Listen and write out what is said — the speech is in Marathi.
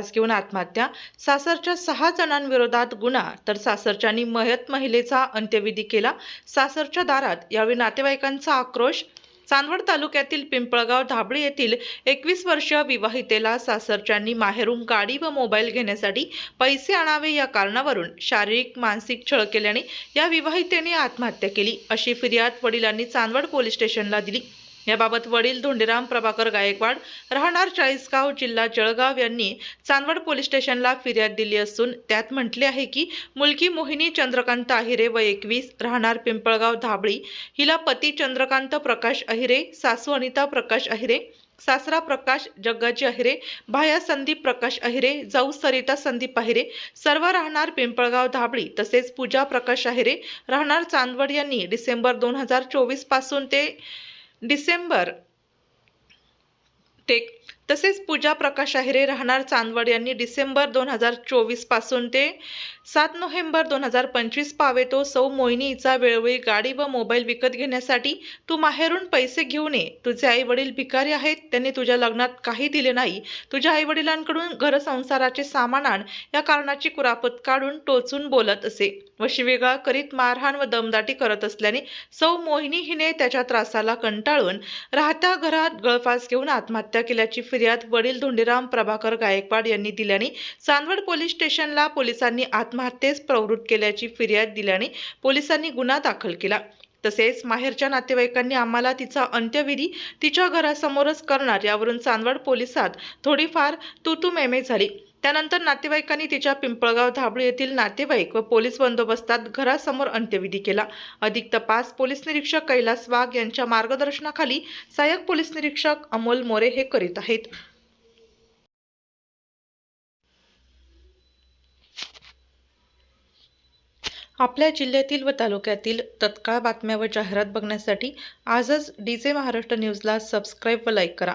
विवाहितेची घेऊन आत्महत्या. सासरच्या सहा जणांविरोधात गुन्हा तर सासरच्यांनी मयत महिलेचा अंत्यविधी केला. सासरच्या दारात यावेळी नातेवाईकांचा आक्रोश. चांदवड तालुक्यातील पिंपळगाव धाबळी येथील एकवीस वर्षीय विवाहितेला सासरच्यांनी माहेरून गाडी व मोबाईल घेण्यासाठी पैसे आणावे या कारणावरून शारीरिक मानसिक छळ केल्याने या विवाहितेने आत्महत्या केली. अशी फिर्याद वडिलांनी चांदवड पोलीस स्टेशनला दिली. याबाबत वडील धोंडीराम प्रभाकर गायकवाड राहणार चाळीसगाव जिल्हा जळगाव यांनी चांदवड पोलीस स्टेशनला फिर्याद दिली असून त्यात म्हटले आहे की मुलगी मोहिनी चंद्रकांत अहिरे व एकवीस राहणार पिंपळगाव धाबळी. हिला पती चंद्रकांत प्रकाश अहिरे सासू अनिता प्रकाश अहिरे सासरा प्रकाश जग्गाजी अहिरे भाया संदीप प्रकाश अहिरे जाऊ सरिता संदीप अहिरे सर्व राहणार पिंपळगाव धाबळी तसेच पूजा प्रकाश अहिरे राहणार चांदवड यांनी डिसेंबर दोन हजार चोवीसपासून ते डिसेंबर टेक तसेच पूजा प्रकाश अहिरे राहणार चांदवड यांनी डिसेंबर दोन हजार चोवीसपासून ते सात नोव्हेंबर दोन हजार पंचवीस पावेतो सौ मोहिनीचा वेळोवेळी गाडी व मोबाईल विकत घेण्यासाठी तू माहेरून पैसे घेऊन ये. तुझे आई वडील भिकारी आहेत त्यांनी तुझ्या लग्नात काही दिले नाही. तुझ्या आई वडिलांकडून घरसंसाराचे सामान आण या कारणाची कुरापत काढून टोचून बोलत असे. व शिवेगाळ करीत मारहाण व दमदाटी करत असल्याने सौ मोहिनी हिने त्याच्या त्रासाला कंटाळून राहत्या घरात गळफास घेऊन आत्महत्या केल्याची फिर्याद वडील धोंडीराम प्रभाकर गायकवाड यांनी दिल्याने चांदवड पोलीस स्टेशनला पोलिसांनी आत्महत्येस प्रवृत्त केल्याची फिर्याद दिल्याने पोलिसांनी गुन्हा दाखल केला. तसेच माहेरच्या नातेवाईकांनी आम्हाला तिचा अंत्यविधी तिच्या घरासमोरच करणार यावरून चांदवड पोलिसात थोडीफार तुतुमेमे झाली. त्यानंतर नातेवाईकांनी तिच्या पिंपळगाव धाबळी येथील नातेवाईक व पोलीस बंदोबस्तात घरासमोर अंत्यविधी केला. अधिक तपास पोलीस निरीक्षक कैलास वाघ यांच्या मार्गदर्शनाखाली सहाय्यक पोलीस निरीक्षक अमोल मोरे हे करीत आहेत. आपल्या जिल्ह्यातील व तालुक्यातील तत्काळ बातम्या व जाहिरात बघण्यासाठी आजच डी जे महाराष्ट्र न्यूजला सबस्क्राईब व लाईक करा.